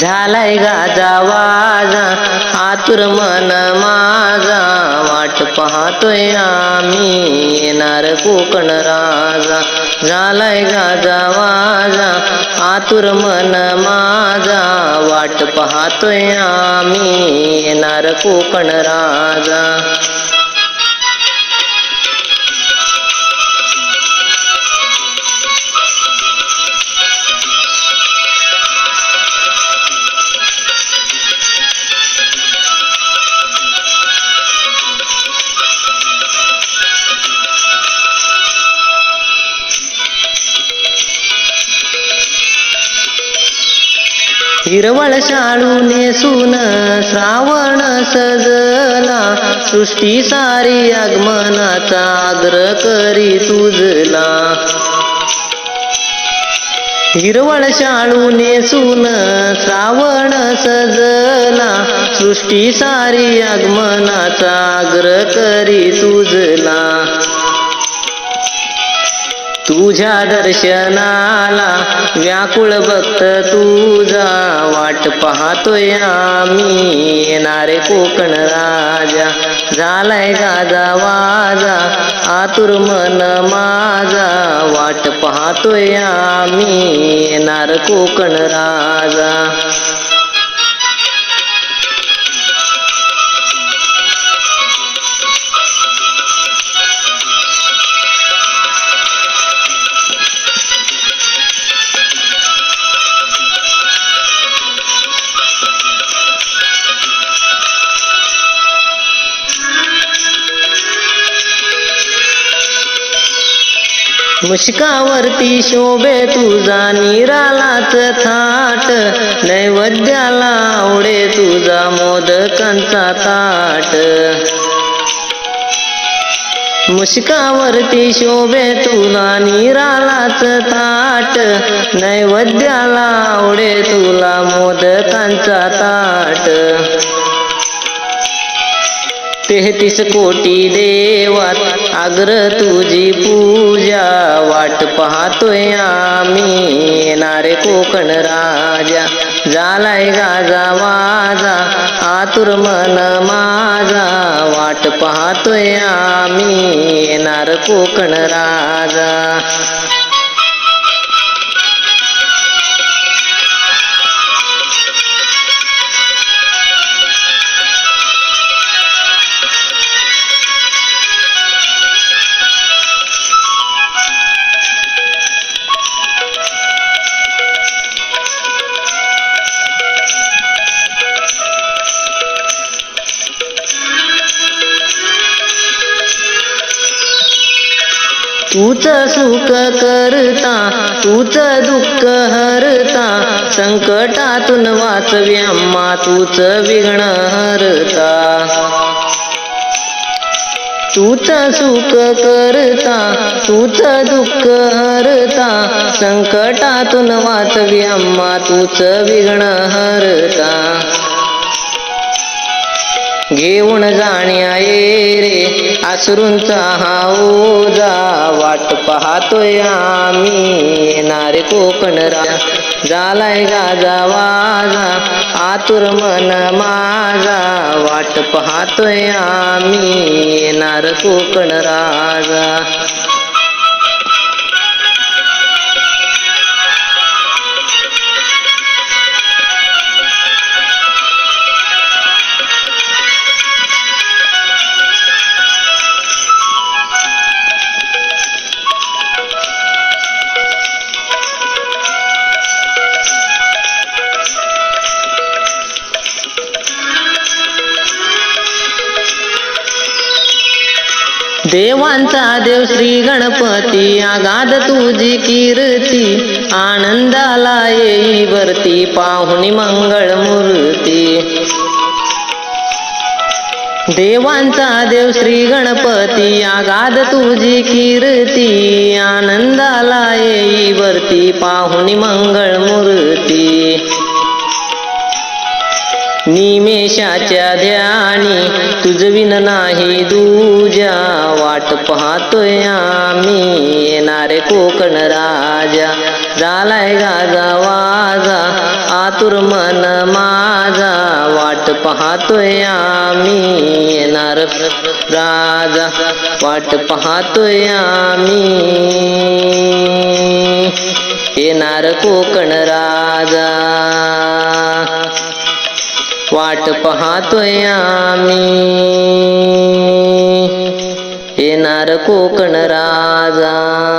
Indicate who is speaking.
Speaker 1: झालाय गाजा वाजा आतुर मन माझा. वाट पाहतोय आम्ही येणार कोकण राजा. झालाय गाजा वाजा आतुर मन माझा. वाट पाहतोय आम्ही येणार कोकण राजा. हिरवळ शाळू नेसून श्रावण सजला सृष्टी सारी आगमनाचा आग्रह करी तुझला हिरवळ शाळू नेसून श्रावण सजला सृष्टी सारी आगमनाचा आग्रह करी तुझला तुझ्या दर्शनाला व्याकुळ भक्त तुझा वाट पाहतोय आम्ही. येणारे कोकण राजा झालाय गाजा वाजा आतुर मन माझा. वाट पाहतोय आम्ही. येणार कोकण राजा. मुश्कावरती शोभे तुझा निरालाच थाट. नैवेद्याला आवडे तुझा मोदकांचा ताट. मुश्कावरती शोभे तुला निरालाच ताट नैवेद्याला आवडे तुला मोदकांचा ताट. तेहतीस कोटी देवात आग्र तुझी पूजा. वाट पाहतोय आम्ही येणारे कोकण राजा. झालाय गाजा वाजा आतुर मन माझा. वाट पाहतोय आम्ही येणार कोकण राजा. तूच सुख करता तूच दुःख हरता संकटातून वाचवी अम्मा तूच विघ्न हरता. तूच सुख करता तूच दुःख हरता संकटातून वाचवी अम्मा तूच विघ्न हरता. घेऊन जाण्या ये रे आसरूंचा हा ओझा वाट पाहतोय आम्ही. येणारे कोकण झालाय गाजा वाजा आतुर मन माझा वाट पाहतोय आम्ही. येणार कोकण राजा. देवांचा देव श्री गणपती. आगाध तुझी कीर्ती आनंदाला येई वरती पाहुणी मंगळ मूर्ती. देवांचा देव श्री गणपती आगाध तुझी कीर्ती आनंदाला येई वरती पाहुणी मंगळ मूर्ती. निमेषाच्या ध्यानी तुझविन नाही दूजा. वाट पाहतोय आम्ही येणारे कोकण राजा. झालाय गाजा वाजा आतुर मन माझा. वाट पाहतोय आम्ही येणार राजा. वाट पाहतोय आम्ही येणार कोकण राजा. वाट पाहतोय आम्ही. येणार कोकण राजा.